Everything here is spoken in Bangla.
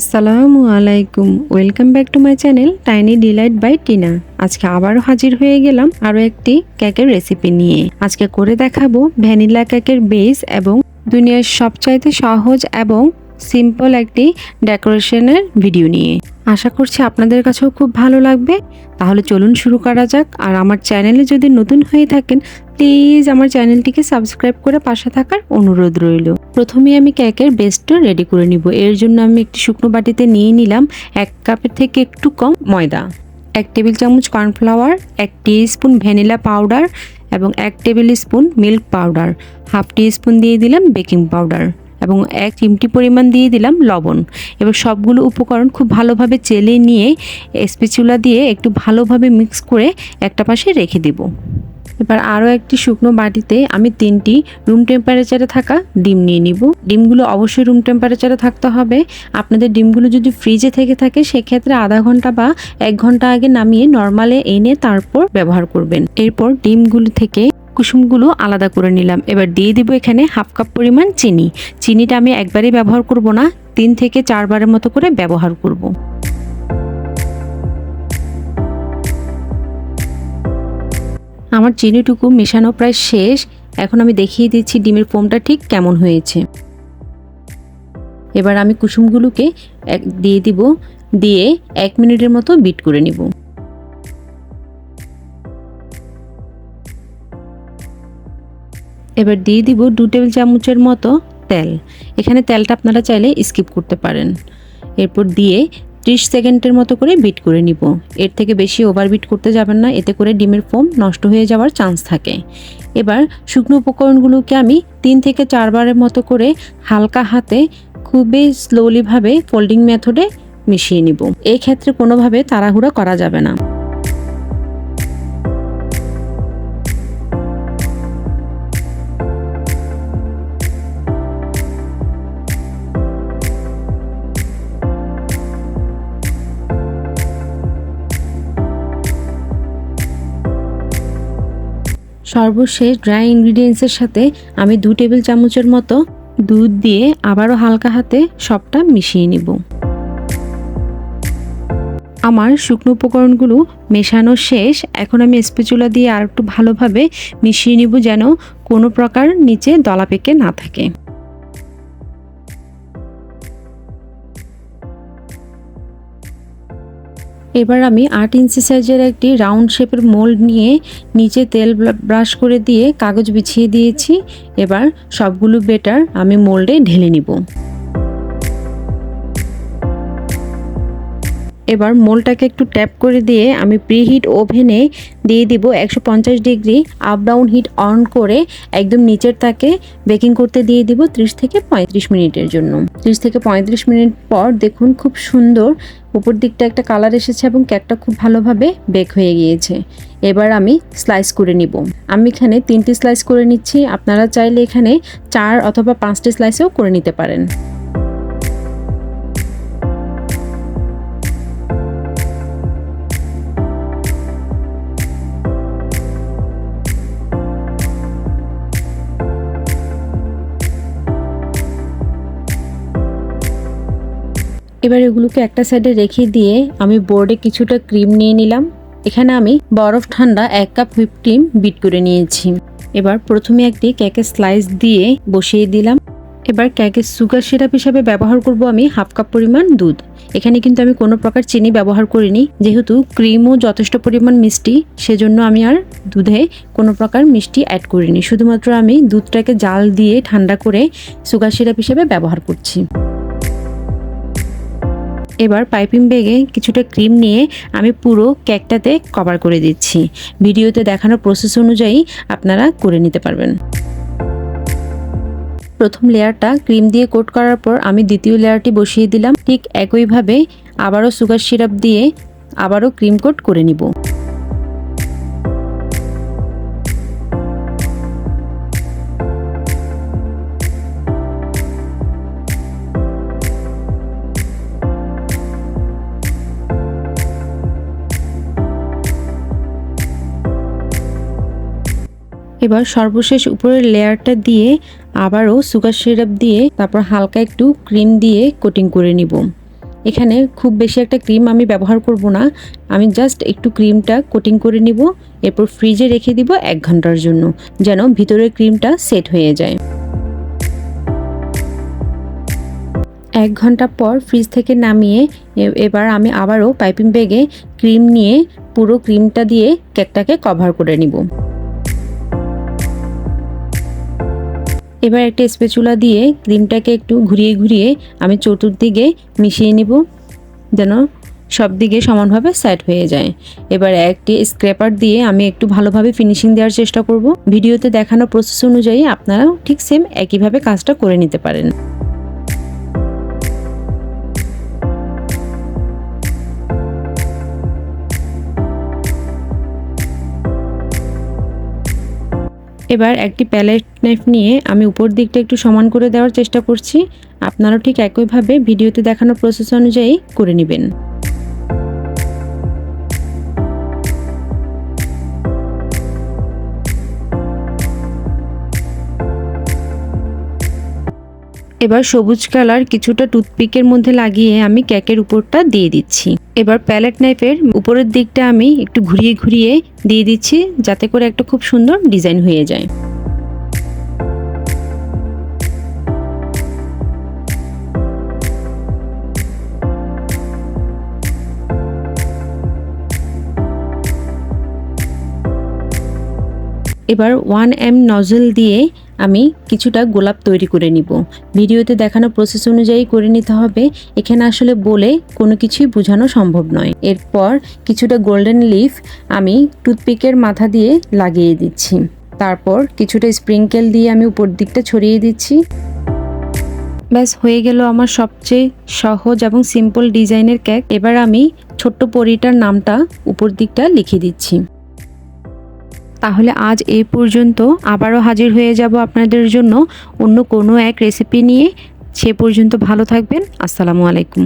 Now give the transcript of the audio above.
আসসালামু আলাইকুম। Welcome back to my channel tiny delight by Tina আজকে আবারও হাজির হয়ে গেলাম আরও একটি কেকের রেসিপি নিয়ে। আজকে করে দেখাবো ভ্যানিলা কেকের বেস এবং দুনিয়ার সবচাইতে সহজ এবং সিম্পল একটি ডেকোরেশনের ভিডিও নিয়ে। আশা করছি আপনাদের কাছেও খুব ভালো লাগবে। তাহলে চলুন শুরু করা যাক। আর আমার চ্যানেলে যদি নতুন হয়ে থাকেন প্লিজ আমার চ্যানেলটিকে সাবস্ক্রাইব করে পাশে থাকার অনুরোধ রইল। প্রথমে আমি কেকের বেসটা রেডি করে নিব। এর জন্য আমি একটি শুকনো বাটিতে নিয়ে নিলাম এক কাপের থেকে একটু কম ময়দা, এক টেবিল চামচ কর্নফ্লাওয়ার, এক স্পুন ভ্যানিলা পাউডার এবং এক tablespoon milk powder, half teaspoon দিয়ে দিলাম বেকিং পাউডার এবং এক চিমটি পরিমাণ দিয়ে দিলাম লবণ। এবার সবগুলো উপকরণ খুব ভালোভাবে চেলে নিয়ে স্পেচুলা দিয়ে একটু ভালোভাবে মিক্স করে একটা পাশে রেখে দেব। এবার আরও একটি শুকনো বাটিতে আমি তিনটি রুম টেম্পারেচারে থাকা ডিম নিয়ে নিব। ডিমগুলো অবশ্যই রুম টেম্পারেচারে থাকতে হবে। আপনাদের ডিমগুলো যদি ফ্রিজে থেকে থাকে, সেক্ষেত্রে আধা ঘণ্টা বা এক ঘণ্টা আগে নামিয়ে নর্মালে এনে তারপর ব্যবহার করবেন। এরপর ডিমগুলো থেকে কুসুমগুলো আলাদা করে নিলাম। এবার দিয়ে দিব এখানে হাফ কাপ পরিমাণ চিনি। চিনিটা আমি একবারই ব্যবহার করব না, তিন থেকে চারবারের মতো করে ব্যবহার করব। আমার চিনিটুকু মেশানো প্রায় শেষ। এখন আমি দেখিয়ে দিচ্ছি ডিমের ফোমটা ঠিক কেমন হয়েছে। এবার আমি কুসুমগুলোকে এক, দিয়ে দিব। দিয়ে এক মিনিটের মতো বিট করে নিব। এবার দিয়ে দিব দু টেবিল চামচের মতো তেল। এখানে তেলটা আপনারা চাইলে স্কিপ করতে পারেন। এরপর দিয়ে ত্রিশ সেকেন্ডের মতো করে বিট করে নিব। এর থেকে বেশি ওভার বিট করতে যাবেন না, এতে করে ডিমের ফোম নষ্ট হয়ে যাওয়ার চান্স থাকে। এবার শুকনো উপকরণগুলোকে আমি তিন থেকে চারবারের মতো করে হালকা হাতে খুবই স্লোলিভাবে ফোল্ডিং মেথডে মিশিয়ে নিব। এক্ষেত্রে ক্ষেত্রে কোনোভাবে তাড়াহুড়া করা যাবে না। সর্বশেষ ড্রাই ইনগ্রিডিয়েন্টসের সাথে আমি দু টেবিল চামচের মতো দুধ দিয়ে আবারও হালকা হাতে সবটা মিশিয়ে নিব। আমার শুকনো উপকরণগুলো মেশানো শেষ। এখন আমি স্পেচুলা দিয়ে আর একটু ভালোভাবে মিশিয়ে নিব যেন কোনো প্রকার নিচে দলা পেকে না থাকে। এবার আমি আট ইঞ্চি সাইজের একটি রাউন্ড শেপের মোল্ড নিয়ে নিচে তেল ব্রাশ করে দিয়ে কাগজ বিছিয়ে দিয়েছি। এবার সবগুলো বেটার আমি মোল্ডে ঢেলে নিব। এবার মোলটাকে একটু ট্যাপ করে দিয়ে আমি প্রিহিট ওভেনে দিয়ে দিব একশো পঞ্চাশ degree up down heat on করে একদম নিচের তাকে বেকিং করতে দিয়ে দিব ত্রিশ থেকে পঁয়ত্রিশ মিনিটের জন্য। ত্রিশ থেকে পঁয়ত্রিশ মিনিট পর দেখুন খুব সুন্দর উপর দিকটা একটা কালার এসেছে এবং কেকটা খুব ভালোভাবে বেক হয়ে গিয়েছে। এবার আমি স্লাইস করে নিব। আমি এখানে তিনটি স্লাইস করে নিচ্ছি। আপনারা চাইলে এখানে চার অথবা পাঁচটি স্লাইসেও করে নিতে পারেন। এবার এগুলোকে একটা সাইডে রেখে দিয়ে আমি বোর্ডে কিছুটা ক্রিম নিয়ে নিলাম। এখানে আমি বরফ ঠান্ডা এক কাপ হুইপ ক্রিম বিট করে নিয়েছি। এবার প্রথমে একটি কেকের স্লাইস দিয়ে বসিয়ে দিলাম। এবার কেকের সুগার সিরাপ হিসাবে ব্যবহার করব আমি হাফ কাপ পরিমাণ দুধ। এখানে কিন্তু আমি কোনো প্রকার চিনি ব্যবহার করিনি। যেহেতু ক্রিমও যথেষ্ট পরিমাণ মিষ্টি, সেজন্য আমি আর দুধে কোনো প্রকার মিষ্টি অ্যাড করিনি। শুধুমাত্র আমি দুধটাকে জাল দিয়ে ঠান্ডা করে সুগার সিরাপ হিসেবে ব্যবহার করছি। এবার পাইপিং ব্যাগে কিছুটা ক্রিম নিয়ে আমি পুরো কেকটাতে কভার করে দিচ্ছি। ভিডিওতে দেখানো প্রসেস অনুযায়ী আপনারা করে নিতে পারবেন। প্রথম লেয়ারটা ক্রিম দিয়ে কোট করার পর আমি দ্বিতীয় লেয়ারটি বসিয়ে দিলাম। ঠিক একইভাবে আবারও সুগার সিরাপ দিয়ে আবারও ক্রিম কোট করে নিব। এবার সর্বশেষ উপরের লেয়ারটা দিয়ে আবারও সুগার সিরাপ দিয়ে, তারপর হালকা একটু ক্রিম দিয়ে কোটিং করে নিব। এখানে খুব বেশি একটা ক্রিম আমি ব্যবহার করব না। আমি জাস্ট একটু ক্রিমটা কোটিং করে নিব, এরপর ফ্রিজে রেখে দিব এক ঘণ্টার জন্য, যেন ভিতরের ক্রিমটা সেট হয়ে যায়। এক ঘণ্টা পর ফ্রিজ থেকে নামিয়ে এবার আমি আবারও পাইপিং ব্যাগে ক্রিম নিয়ে পুরো ক্রিমটা দিয়ে কেকটাকে কভার করে নিব। এবার একটা স্পেচুলা দিয়ে ক্রিমটাকে একটু ঘুরিয়ে ঘুরিয়ে আমি চতুর্দিকে মিশিয়ে নিব, যেন সব দিকে সমানভাবে সেট হয়ে যায়। এবার একটি স্ক্র্যাপার দিয়ে আমি একটু ভালোভাবে ফিনিশিং দেওয়ার চেষ্টা করব। ভিডিওতে দেখানো প্রসেস অনুযায়ী আপনারাও ঠিক সেম একইভাবে কাজটা করে নিতে পারেন। এবার একটি প্যালেট নাইফ নিয়ে আমি উপর দিকটা একটু সমান করে দেওয়ার চেষ্টা করছি। আপনারাও ঠিক একইভাবে ভিডিওতে দেখানো প্রসেস অনুযায়ী করে নেবেন। এবার সবুজ কালার কিছুটা টুথপিকের মধ্যে লাগিয়ে আমি কেকের উপরটা দিয়ে দিচ্ছি। এবার প্যালেট নাইফের উপরের দিকটা আমি একটু ঘুরিয়ে ঘুরিয়ে দিয়ে দিচ্ছি যাতে করে একটা খুব সুন্দর ডিজাইন হয়ে যায়। এবার ওয়ান এম নজল দিয়ে আমি কিছুটা গোলাপ তৈরি করে নিব। ভিডিওতে দেখানো প্রসেস অনুযায়ী করে নিতে হবে। এখানে আসলে বলে কোনো কিছুই বোঝানো সম্ভব নয়। এরপর কিছুটা গোল্ডেন লিফ আমি টুথপিকের মাথা দিয়ে লাগিয়ে দিচ্ছি। তারপর কিছুটা স্প্রিঙ্কেল দিয়ে আমি উপর দিকটা ছড়িয়ে দিচ্ছি। ব্যাস, হয়ে গেল আমার সবচেয়ে সহজ এবং সিম্পল ডিজাইনের কেক এবার আমি ছোট্ট পরিটার নামটা উপর দিকটা লিখে দিচ্ছি। তাহলে আজ এই পর্যন্ত আবারও হাজির হয়ে যাব আপনাদের জন্য অন্য কোনো এক রেসিপি নিয়ে। সে পর্যন্ত ভালো থাকবেন। আসসালামু আলাইকুম।